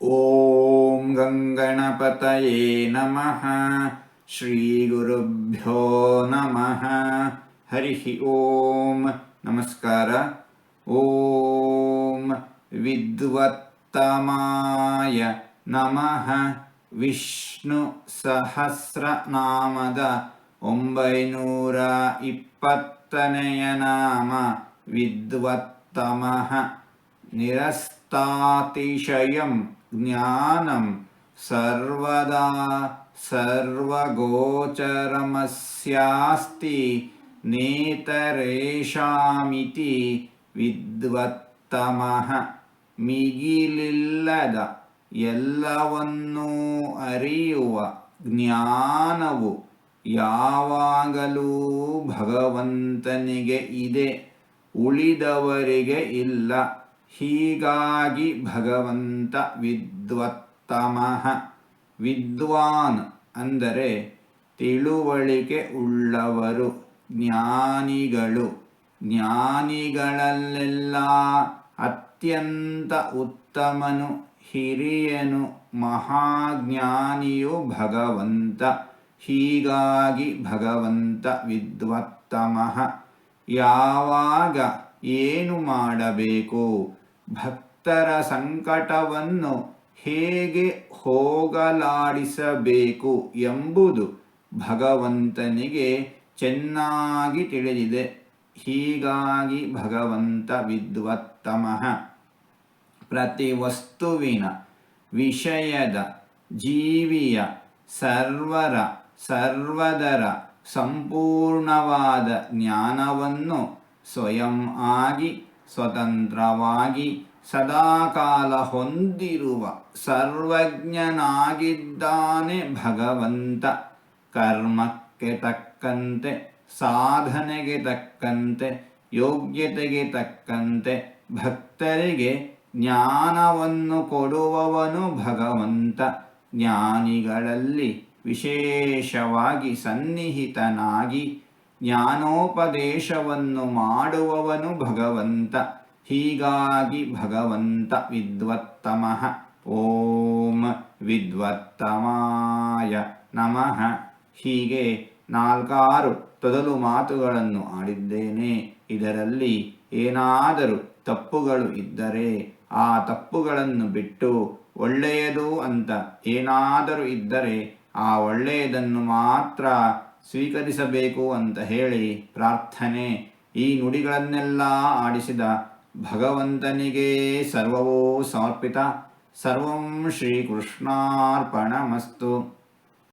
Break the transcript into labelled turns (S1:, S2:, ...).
S1: ॐ गङ्गणपतये नमः ಶ್ರೀಗುರುಭ್ಯೋ ನಮಃ ಹರಿ ಓಂ ನಮಸ್ಕಾರ ಓಂ ವಿದ್ವತ್ತಮಾಯ ನಮಃ ವಿಷ್ಣು ಸಹಸ್ರನಾಮದ ಒಂಬೈನೂರ ಇಪ್ಪತ್ತನೆಯ ನಾಮ ವಿದ್ವತ್ತಮಃ ನಿರಸ್ತಾತಿಶಯಂ ಜ್ಞಾನಂ ಸರ್ವದಾ ಸರ್ವಗೋಚರಮಸ್ಯಾಸ್ತಿ ನೇತರೇಷಾಮಿತಿ ವಿದ್ವತ್ತಮಃ ಮಿಗಿಲಿಲ್ಲದ ಎಲ್ಲವನ್ನೂ ಅರಿಯುವ ಜ್ಞಾನವು ಯಾವಾಗಲೂ ಭಗವಂತನಿಗೆ ಇದೆ ಉಳಿದವರಿಗೆ ಇಲ್ಲ ಹೀಗಾಗಿ ಭಗವಂತ ವಿದ್ವತ್ತಮಃ. ವಿದ್ವಾನ್ ಅಂದರೆ ತಿಳುವಳಿಕೆ ಉಳ್ಳವರು, ಜ್ಞಾನಿಗಳು. ಜ್ಞಾನಿಗಳಲ್ಲೆಲ್ಲ ಅತ್ಯಂತ ಉತ್ತಮನು, ಹಿರಿಯನು, ಮಹಾಜ್ಞಾನಿಯು ಭಗವಂತ. ಹೀಗಾಗಿ ಭಗವಂತ ವಿದ್ವತ್ತಮಃ. ಯಾವಾಗ ಏನು ಮಾಡಬೇಕು? ಭಕ್ತರ ಸಂಕಟವನ್ನು ಹೇಗೆ ಹೋಗಲಾಡಿಸಬೇಕು ಎಂಬುದು ಭಗವಂತನಿಗೆ ಚೆನ್ನಾಗಿ ತಿಳಿದಿದೆ. ಹೀಗಾಗಿ ಭಗವಂತ ವಿದ್ವತ್ತಮಃ. ಪ್ರತಿ ವಸ್ತುವಿನ ವಿಷಯದ, ಜೀವಿಯ, ಸರ್ವರ, ಸರ್ವದರ ಸಂಪೂರ್ಣವಾದ ಜ್ಞಾನವನ್ನು ಸ್ವಯಂ ಆಗಿ, ಸ್ವತಂತ್ರವಾಗಿ ಸದಾಕಾಲ ಹೊಂದಿರುವ ಸರ್ವಜ್ಞನಾಗಿದ್ದಾನೆ ಭಗವಂತ. ಕರ್ಮಕ್ಕೆ ತಕ್ಕಂತೆ, ಸಾಧನೆಗೆ ತಕ್ಕಂತೆ, ಯೋಗ್ಯತೆಗೆ ತಕ್ಕಂತೆ ಭಕ್ತರಿಗೆ ಜ್ಞಾನವನ್ನು ಕೊಡುವವನು ಭಗವಂತ. ಜ್ಞಾನಿಗಳಲ್ಲಿ ವಿಶೇಷವಾಗಿ ಸನ್ನಿಹಿತನಾಗಿ ಜ್ಞಾನೋಪದೇಶವನ್ನು ಮಾಡುವವನು ಭಗವಂತ. ಹೀಗಾಗಿ ಭಗವಂತ ವಿದ್ವತ್ತಮಃ. ಓಂ ವಿದ್ವತ್ತಮಾಯ ನಮಃ. ಹೀಗೆ ನಾಲ್ಕಾರು ತೊದಲು ಮಾತುಗಳನ್ನು ಆಡಿದ್ದೇನೆ. ಇದರಲ್ಲಿ ಏನಾದರೂ ತಪ್ಪುಗಳು ಇದ್ದರೆ ಆ ತಪ್ಪುಗಳನ್ನು ಬಿಟ್ಟು ಒಳ್ಳೆಯದು ಅಂತ ಏನಾದರೂ ಇದ್ದರೆ ಆ ಒಳ್ಳೆಯದನ್ನು ಮಾತ್ರ ಸ್ವೀಕರಿಸಬೇಕು ಅಂತ ಹೇಳಿ ಪ್ರಾರ್ಥನೆ. ಈ ನುಡಿಗಳನ್ನೆಲ್ಲ ಆಡಿಸಿದ ಭಗವಂತನಿಗೆ ಸರ್ವವೋ ಸಮರ್ಪಿತ. ಸರ್ವಂ ಶ್ರೀಕೃಷ್ಣಾರ್ಪಣಮಸ್ತು.